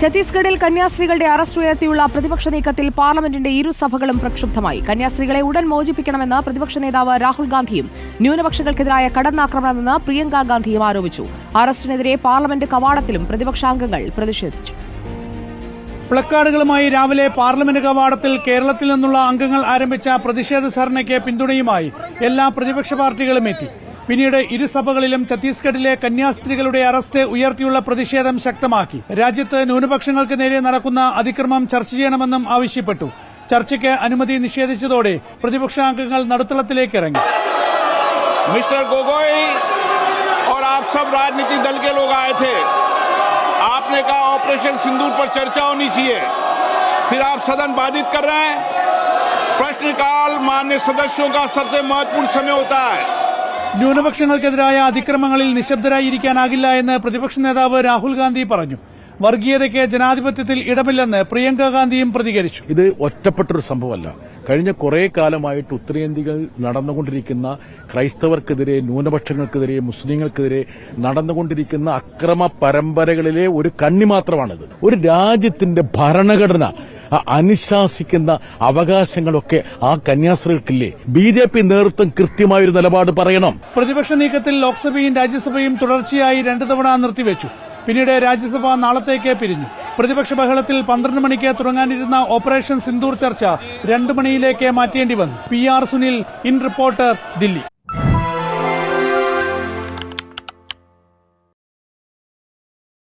ഛത്തീസ്ഗഡിൽ കന്യാസ്ത്രീകളുടെ അറസ്റ്റ് ഉയർത്തിയുള്ള പ്രതിപക്ഷ നീക്കത്തിൽ പാർലമെന്റിന്റെ ഇരുസഭകളും പ്രക്ഷുബ്ധമായി. കന്യാസ്ത്രീകളെ ഉടൻ മോചിപ്പിക്കണമെന്ന് പ്രതിപക്ഷ നേതാവ് രാഹുൽ ഗാന്ധിയും ന്യൂനപക്ഷങ്ങൾക്കെതിരായ കടന്നാക്രമണമെന്ന് പ്രിയങ്ക ഗാന്ധിയും ആരോപിച്ചു. അറസ്റ്റിനെതിരെ പാർലമെന്റ് കവാടത്തിലും പ്രതിപക്ഷാംഗങ്ങൾ പ്രതിഷേധിച്ചു. പ്ലക്കാർഡുകളുമായി രാവിലെ പാർലമെന്റ് കവാടത്തിൽ കേരളത്തിൽ നിന്നുള്ള അംഗങ്ങൾ ആരംഭിച്ച പ്രതിഷേധ ധർണയ്ക്ക് പിന്തുണയുമായി എല്ലാ പ്രതിപക്ഷ പാർട്ടികളും എത്തി. പിന്നീട് ഇരുസഭകളിലും ഛത്തീസ്ഗഡിലെ കന്യാസ്ത്രീകളുടെ അറസ്റ്റ് ഉയർത്തിയുള്ള പ്രതിഷേധം ശക്തമാക്കി രാജ്യത്ത് ന്യൂനപക്ഷങ്ങൾക്ക് നേരെ നടക്കുന്ന അതിക്രമം ചർച്ച ചെയ്യണമെന്നും ആവശ്യപ്പെട്ടു ചർച്ചയ്ക്ക് അനുമതി നിഷേധിച്ചതോടെ പ്രതിപക്ഷാംഗങ്ങൾ നടുത്തളത്തിലേക്ക് ഇറങ്ങി मिस्टर गोगोई और आप सब राजनीतिक दल के लोग आए थे आपने कहा ऑपरेशन सिंदूर पर चर्चा होनी चाहिए फिर आप सदन बाधित कर रहे हैं प्रश्नकाल मान्य सदस्यों का सबसे महत्वपूर्ण समय होता है ന്യൂനപക്ഷങ്ങൾക്കെതിരായ അതിക്രമങ്ങളിൽ നിശബ്ദരായിരിക്കാനാകില്ല എന്ന് പ്രതിപക്ഷ നേതാവ് രാഹുൽ ഗാന്ധി പറഞ്ഞു. വർഗീയതയ്ക്ക് ജനാധിപത്യത്തിൽ ഇടമില്ലെന്ന് പ്രിയങ്ക ഗാന്ധിയും പ്രതികരിച്ചു. ഇത് ഒറ്റപ്പെട്ടൊരു സംഭവമല്ല. കഴിഞ്ഞ കുറെ കാലമായിട്ട് ഉത്തരേന്ത്യയിൽ നടന്നുകൊണ്ടിരിക്കുന്ന ക്രൈസ്തവർക്കെതിരെ ന്യൂനപക്ഷങ്ങൾക്കെതിരെ മുസ്ലിങ്ങൾക്കെതിരെ നടന്നുകൊണ്ടിരിക്കുന്ന അക്രമ പരമ്പരകളിലെ ഒരു കണ്ണി മാത്രമാണിത്. ഒരു രാജ്യത്തിന്റെ ഭരണഘടന അനുശാസിക്കുന്ന അവകാശങ്ങളൊക്കെ ആ കന്യാസ്ത്രീകൾക്കില്ലേ? ബി ജെ പി നേതൃത്വം കൃത്യമായൊരു നിലപാട് പറയണം. പ്രതിപക്ഷ നീക്കത്തിൽ ലോക്സഭയും രാജ്യസഭയും തുടർച്ചയായി രണ്ടു തവണ നിർത്തിവെച്ചു. പിന്നീട് രാജ്യസഭ നാളത്തേക്ക് പിരിഞ്ഞു. പ്രതിപക്ഷ ബഹളത്തിൽ പന്ത്രണ്ട് മണിക്ക് തുടങ്ങാനിരുന്ന ഓപ്പറേഷൻ സിന്ദൂർ ചർച്ച രണ്ടു മണിയിലേക്ക് മാറ്റേണ്ടി വന്നു. P R Sunil in Reporter Delhi.